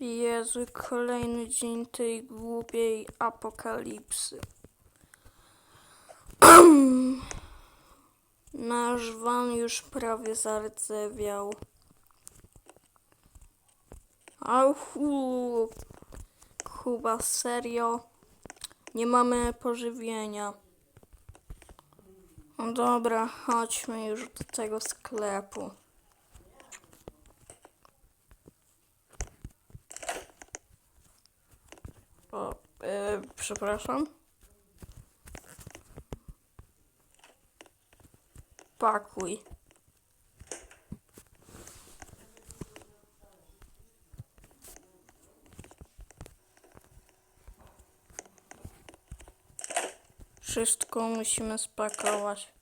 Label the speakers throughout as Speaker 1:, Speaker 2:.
Speaker 1: Jezu, kolejny dzień tej głupiej apokalipsy. Nasz van już prawie zardzewiał. Auhu, Kuba, serio? Nie mamy pożywienia. No dobra, chodźmy już do tego sklepu. O, e, przepraszam. Pakuj. Wszystko musimy spakować.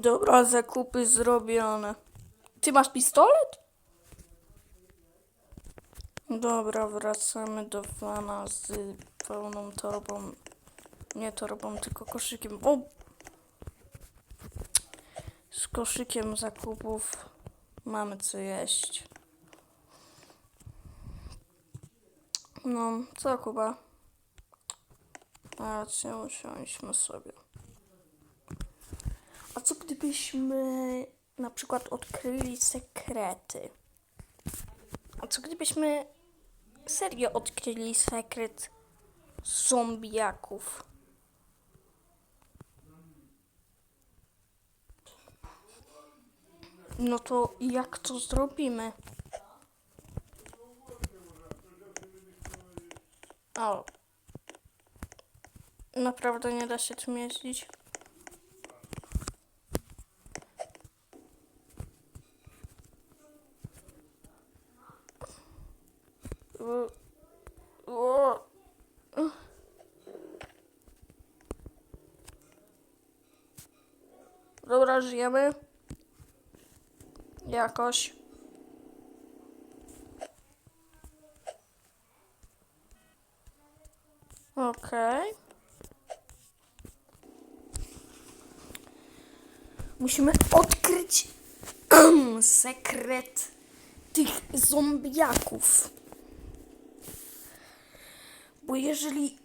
Speaker 1: Dobra, zakupy zrobione. Ty masz pistolet? Dobra, wracamy do wana z pełną torbą. Nie torbą, tylko koszykiem. O! Z koszykiem zakupów mamy co jeść. No, co Kuba? A raczej usiądźmy sobie. Gdybyśmy na przykład odkryli sekrety? A co gdybyśmy serio odkryli sekret zombiaków? No to jak to zrobimy? O. Naprawdę nie da się tym jeździć? O. O. Dobra, żyjemy. Jakoś. Okej. Musimy odkryć sekret tych zombiaków. Bo jeżeli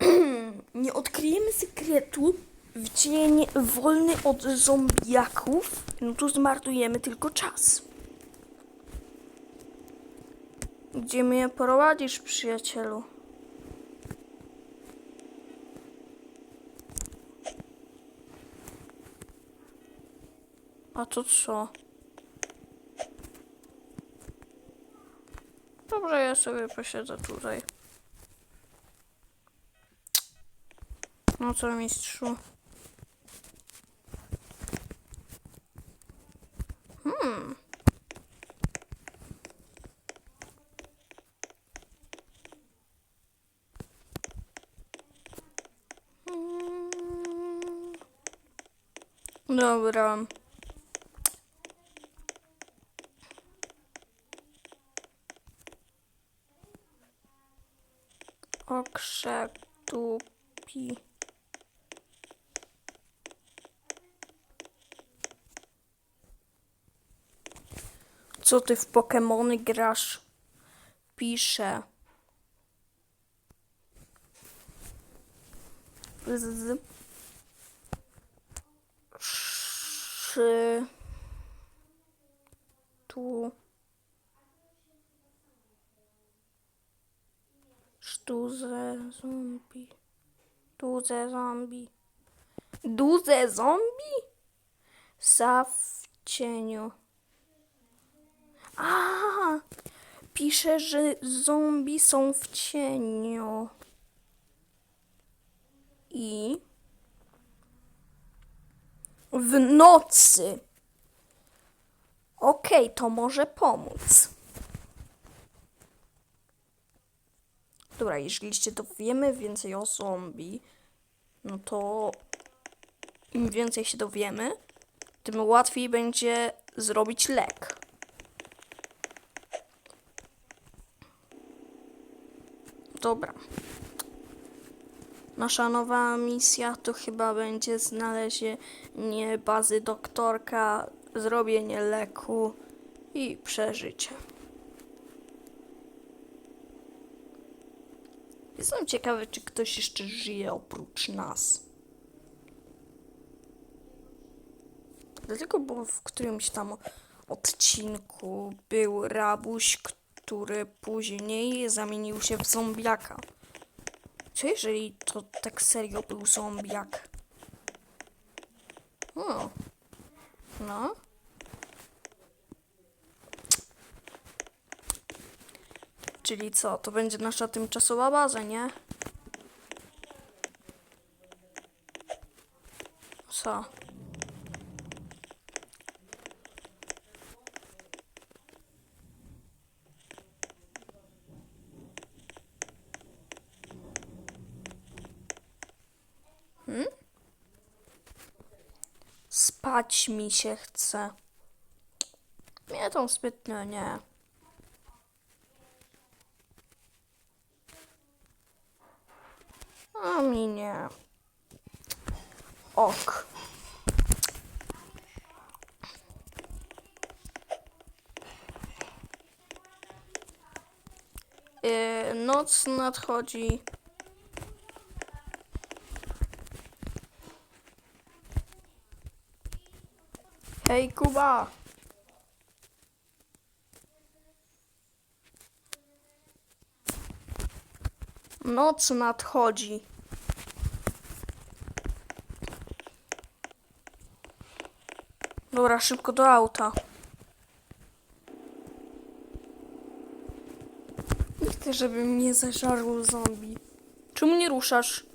Speaker 1: nie odkryjemy sekretu w dzień wolny od zombiaków, no to zmarnujemy tylko czas. Gdzie mnie prowadzisz, przyjacielu? A to co? Dobrze, ja sobie posiedzę tutaj. No co, mistrzu? Hmm. Mm. Dobra. Okrzetupi. Co ty w Pokemony grasz? Pisze. Z. Szy. Tu. Sztuze zombie. Duże zombie. Duże zombie? Za w cieniu. A, pisze, że zombie są w cieniu. I w nocy. Okej, to może pomóc. Dobra, jeżeli się dowiemy więcej o zombie, no to im więcej się dowiemy, tym łatwiej będzie zrobić lek. Dobra. Nasza nowa misja to chyba będzie znalezienie bazy doktorka, zrobienie leku i przeżycie. Jestem ciekawy, czy ktoś jeszcze żyje oprócz nas. Dlatego, bo w którymś tam odcinku był rabuś, który później zamienił się w zombiaka. Co jeżeli to tak serio był zombiak? O. No. Czyli co, to będzie nasza tymczasowa baza, nie? Co? Spać mi się chce. Mnie to zbytnio nie. A mi nie. Ok. Yy, noc nadchodzi. Hej, Kuba! Noc nadchodzi. Dobra, szybko do auta. Nie chcę, żeby mnie zażarł zombie. Czemu nie ruszasz?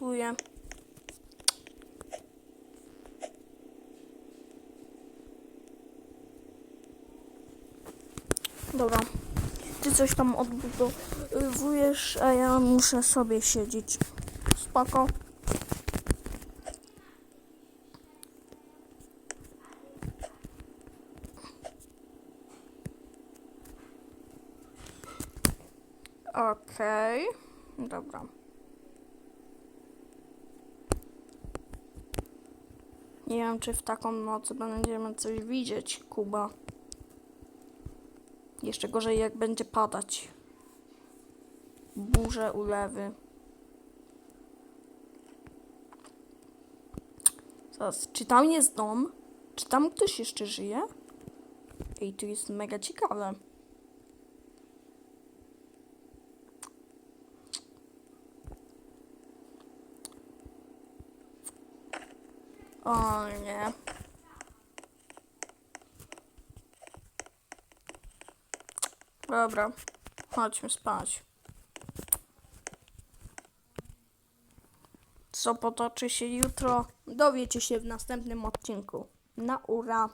Speaker 1: Putuję. Dobra. Ty coś tam odbudowujesz, a ja muszę sobie siedzieć. Spoko. Okej. Dobra. Nie wiem, czy w taką noc będziemy coś widzieć, Kuba. Jeszcze gorzej, jak będzie padać. Burze, ulewy. Zaraz, czy tam jest dom? Czy tam ktoś jeszcze żyje? Ej, tu jest mega ciekawe. O nie. Dobra, chodźmy spać. Co potoczy się jutro, dowiecie się w następnym odcinku. Na ura!